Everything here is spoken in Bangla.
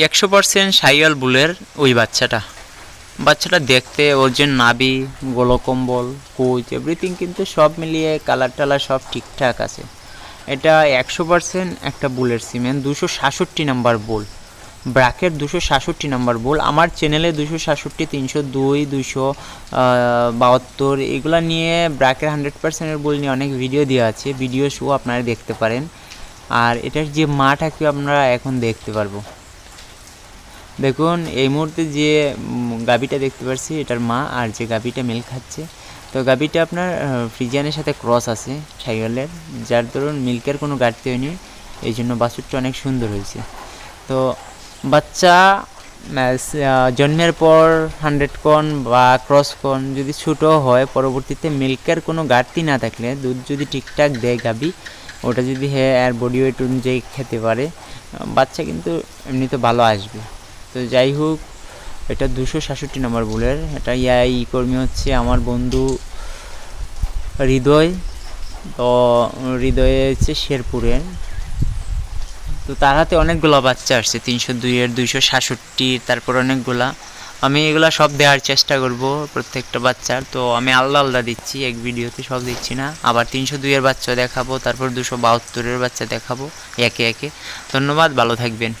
একশো পার্সেন্ট সাইয়াল বুলের ওই বাচ্চাটা। বাচ্চাটা দেখতে ওর যে নাবি, গোলকম্বল, কোচ এভরিথিং কিন্তু সব মিলিয়ে কালার টালার সব ঠিকঠাক আছে। এটা একশো পার্সেন্ট একটা বুলের সিমেন্ট, দুশো সাতষট্টি নাম্বার বুল। ব্রাকের দুশো সাতষট্টি নাম্বার বুল। আমার চ্যানেলে দুশো সাতষট্টি, তিনশো দুই, দুশো বাহাত্তর, এগুলো নিয়ে ব্রাকের হান্ড্রেড পার্সেন্টের বুল নিয়ে অনেক ভিডিও দেওয়া আছে। ভিডিও শো আপনারা দেখতে পারেন। আর এটার যে মাটাকে আপনারা এখন দেখতে পারব। দেখুন, এই মুহূর্তে যে গাভীটা দেখতে পাচ্ছি এটার মা আর যে গাভীটা মিল্ক খাচ্ছে। তো গাভীটা আপনার ফ্রিজিয়ানের সাথে ক্রস আছে সাইকেলের যার ধরুন মিল্কের কোনো ঘাটতি হয়নি। এই জন্য বাছুরটা অনেক সুন্দর হয়েছে। তো বাচ্চা জন্মের পর হান্ড্রেড কন বা ক্রস কন যদি ছোটো হয়, পরবর্তীতে মিল্কের কোনো ঘাটতি না থাকলে, দুধ যদি ঠিকঠাক দেয় গাভী, ওটা যদি হ্যাঁ আর বডি ওয়েট অনুযায়ী খেতে পারে, বাচ্চা কিন্তু এমনিতে ভালো আসবে। তো যাই হোক, এটা দুশো সাতষট্টি নম্বর বুলের। এটা ইয়াই কর্মী হচ্ছে আমার বন্ধু হৃদয়। তো হৃদয়ে হচ্ছে শেরপুরের। তো তার হাতে অনেকগুলো বাচ্চা আসছে, তিনশো দুইয়ের দুইশো সাতষট্টি, তারপর অনেকগুলা। আমি এগুলা সব দেওয়ার চেষ্টা করব প্রত্যেকটা বাচ্চার। তো আমি আলাদা আলাদা দিচ্ছি, এক ভিডিওতে সব দিচ্ছি না। আবার তিনশো দুইয়ের বাচ্চা দেখাবো, তারপর দুশো বাহাত্তরের বাচ্চা দেখাবো, একে একে। ধন্যবাদ, ভালো থাকবেন।